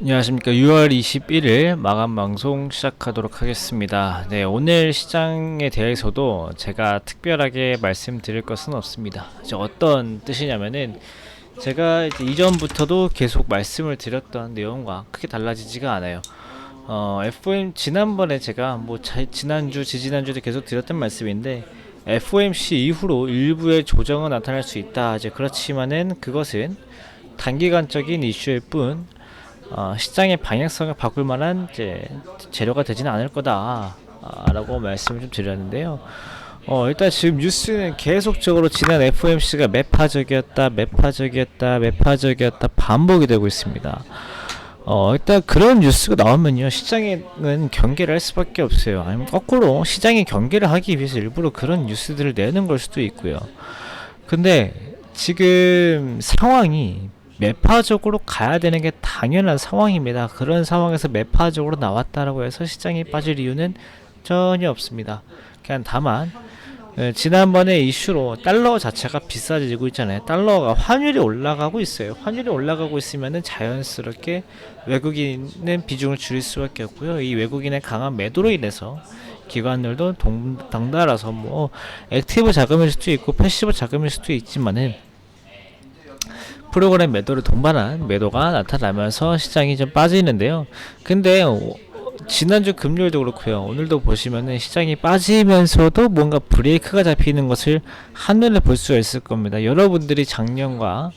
안녕하십니까. 6월 21일 마감 방송 시작하도록 하겠습니다. 네, 오늘 시장에 대해서도 제가 특별하게 말씀드릴 것은 없습니다. 이제 어떤 뜻이냐면은 제가 이제 이전부터도 계속 말씀을 드렸던 내용과 크게 달라지지가 않아요. 어, FM 지난번에 제가 뭐 자, 지난주, 지지난주도 계속 드렸던 말씀인데 FOMC 이후로 일부의 조정은 나타날 수 있다. 이제 그렇지만은 그것은 단기간적인 이슈일 뿐 어, 시장의 방향성을 바꿀 만한 이제 재료가 되지는 않을 거다라고 말씀을 좀 드렸는데요. 어, 일단 지금 뉴스는 계속적으로 지난 FOMC가 매파적이었다, 매파적이었다, 매파적이었다 반복이 되고 있습니다. 어, 일단 그런 뉴스가 나오면요, 시장에는 경계를 할 수밖에 없어요. 아니면 거꾸로 시장이 경계를 하기 위해서 일부러 그런 뉴스들을 내는 걸 수도 있고요. 근데 지금 상황이 매파적으로 가야 되는 게 당연한 상황입니다. 그런 상황에서 매파적으로 나왔다라고 해서 시장이 빠질 이유는 전혀 없습니다. 그냥 다만 에, 지난번에 이슈로 달러 자체가 비싸지고 있잖아요. 달러가 환율이 올라가고 있어요. 환율이 올라가고 있으면은 자연스럽게 외국인은 비중을 줄일 수밖에 없고요. 이 외국인의 강한 매도로 인해서 기관들도 동, 덩달아서 뭐 액티브 자금일 수도 있고 패시브 자금일 수도 있지만은 프로그램 매도를 동반한 매도가 나타나면서 시장이 좀 빠지는데요. 근데 어, 지난주 금요일도 그렇고요. 오늘도 보시면은 시장이 빠지면서도 뭔가 브레이크가 잡히는 것을 한눈에 볼 수가 있을 겁니다. 여러분들이 작년과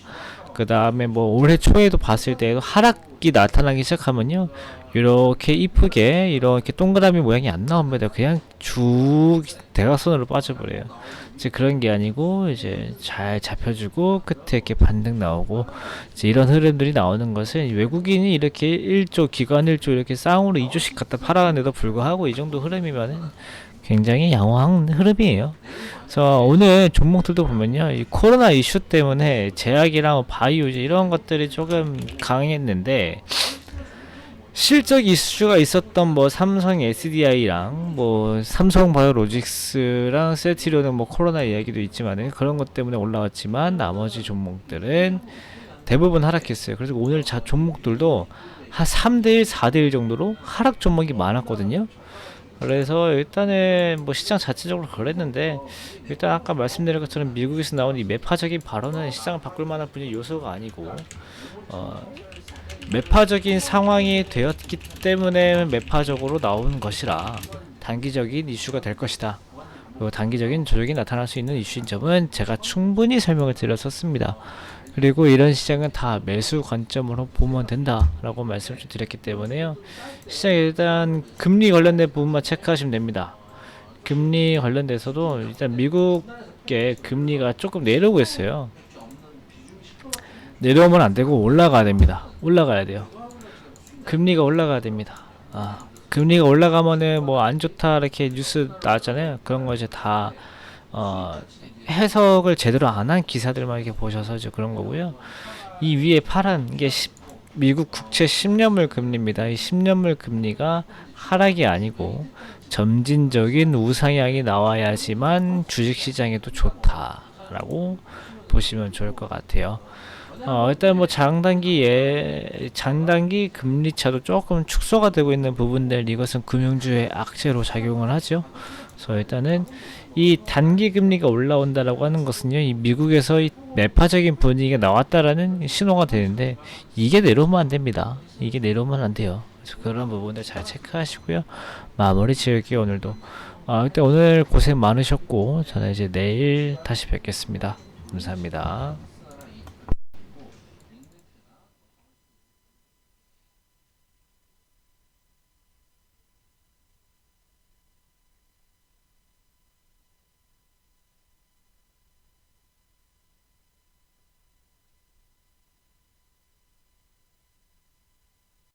그 다음에 뭐 올해 초에도 봤을 때도 하락이 나타나기 시작하면요. 이렇게 이쁘게 이렇게 동그라미 모양이 안 나옵니다. 그냥 쭉 대각선으로 빠져버려요. 이제 그런 게 아니고 이제 잘 잡혀주고 끝에 이렇게 반등 나오고 이제 이런 흐름들이 나오는 것은 외국인이 이렇게 1조 기관 1조 이렇게 쌍으로 2조씩 갖다 팔아가는데도 불구하고 이 정도 흐름이면은 굉장히 양호한 흐름이에요. 그래서 오늘 종목들도 보면요, 이 코로나 이슈 때문에 제약이랑 뭐 바이오 이제 이런 것들이 조금 강했는데 실적 이슈가 있었던 뭐 삼성 SDI랑 뭐 삼성 바이오로직스랑 셀트리온은 뭐 코로나 이야기도 있지만은 그런 것 때문에 올라왔지만 나머지 종목들은 대부분 하락했어요. 그래서 오늘 자 종목들도 한 3대1, 4대1 정도로 하락 종목이 많았거든요. 그래서 일단은 뭐 시장 자체적으로 그랬는데 일단 아까 말씀드린 것처럼 미국에서 나온 이 매파적인 발언은 시장을 바꿀 만한 분야 요소가 아니고 어 매파적인 상황이 되었기 때문에 매파적으로 나오는 것이라 단기적인 이슈가 될 것이다. 그리고 단기적인 조정이 나타날 수 있는 이슈인 점은 제가 충분히 설명을 드렸었습니다. 그리고 이런 시장은 다 매수 관점으로 보면 된다라고 말씀을 좀 드렸기 때문에요. 시장 일단 금리 관련된 부분만 체크하시면 됩니다. 금리 관련돼서도 일단 미국의 금리가 조금 내려오고 있어요. 내려오면 안 되고 올라가야 됩니다. 올라가야 돼요. 금리가 올라가야 됩니다. 아, 금리가 올라가면은 뭐 안 좋다 이렇게 뉴스 나왔잖아요. 그런 거 이제 다 어, 해석을 제대로 안 한 기사들만 이렇게 보셔서 이제 그런 거고요. 이 위에 파란 게 10, 미국 국채 10년물 금리입니다. 이 10년물 금리가 하락이 아니고 점진적인 우상향이 나와야지만 주식 시장에도 좋다라고 보시면 좋을 것 같아요. 어, 일단 뭐 장단기에 장단기 금리 차도 조금 축소가 되고 있는 부분들 이것은 금융주의 악재로 작용을 하죠. 그래서 일단은 이 단기 금리가 올라온다라고 하는 것은요, 이 미국에서 이 매파적인 분위기가 나왔다라는 신호가 되는데 이게 내려오면 안 됩니다. 이게 내려오면 안 돼요. 그래서 그런 부분들 잘 체크하시고요. 마무리 지을게요 오늘도. 아, 일단 오늘 고생 많으셨고 저는 이제 내일 다시 뵙겠습니다. 감사합니다.